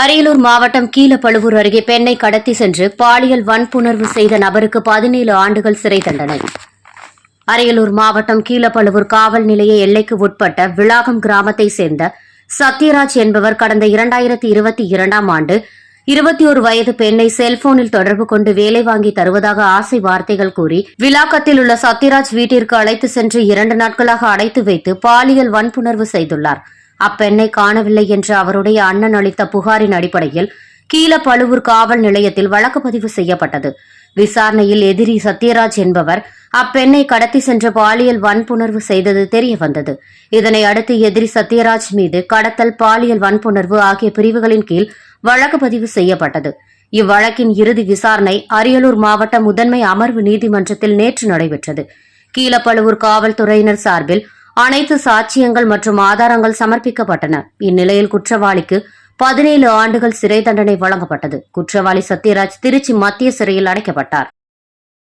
அரியலூர் மாவட்டம் கீழப்பழுவூர் அருகே பெண்ணை கடத்தி சென்று பாலியல் வன்புணர்வு செய்த நபருக்கு பதினேழு ஆண்டுகள் சிறை தண்டனை. அரியலூர் மாவட்டம் கீழப்பழுவூர் காவல் நிலைய எல்லைக்கு உட்பட்ட விளாகம் கிராமத்தை சேர்ந்த சத்யராஜ் என்பவர் கடந்த இரண்டாயிரத்தி இருபத்தி இரண்டாம் ஆண்டு இருபத்தி ஒரு வயது பெண்ணை செல்போனில் தொடர்பு கொண்டு வேலை வாங்கி தருவதாக ஆசை வார்த்தைகள் கூறி விளாக்கத்தில் உள்ள சத்யராஜ் வீட்டிற்கு அழைத்து சென்று இரண்டு நாட்களாக அடைத்து வைத்து பாலியல் வன்புணர்வு செய்துள்ளார். அப்பெண்ணை காணவில்லை என்று அவருடைய அண்ணன் அளித்த புகாரின் அடிப்படையில் கீழப்பழுவூர் காவல் நிலையத்தில் வழக்கு பதிவு செய்யப்பட்டது. விசாரணையில் எதிரி சத்யராஜ் என்பவர் அப்பெண்ணை கடத்தி சென்ற பாலியல் வன்புணர்வு செய்தது தெரிய வந்தது இதனை அடுத்து எதிரி சத்யராஜ் மீது கடத்தல் பாலியல் வன்புணர்வு ஆகிய பிரிவுகளின் கீழ் வழக்கு பதிவு செய்யப்பட்டது. இவ்வழக்கின் இறுதி விசாரணை அரியலூர் மாவட்ட முதன்மை அமர்வு நீதிமன்றத்தில் நேற்று நடைபெற்றது. கீழப்பழுவூர் காவல்துறையினர் சார்பில் அனைத்து சாட்சியங்கள் மற்றும் ஆதாரங்கள் சமர்ப்பிக்கப்பட்டன. இந்நிலையில் குற்றவாளிக்கு பதினேழு ஆண்டுகள் சிறை தண்டனை வழங்கப்பட்டது. குற்றவாளி சத்யராஜ் திருச்சி மத்திய சிறையில் அடைக்கப்பட்டார்.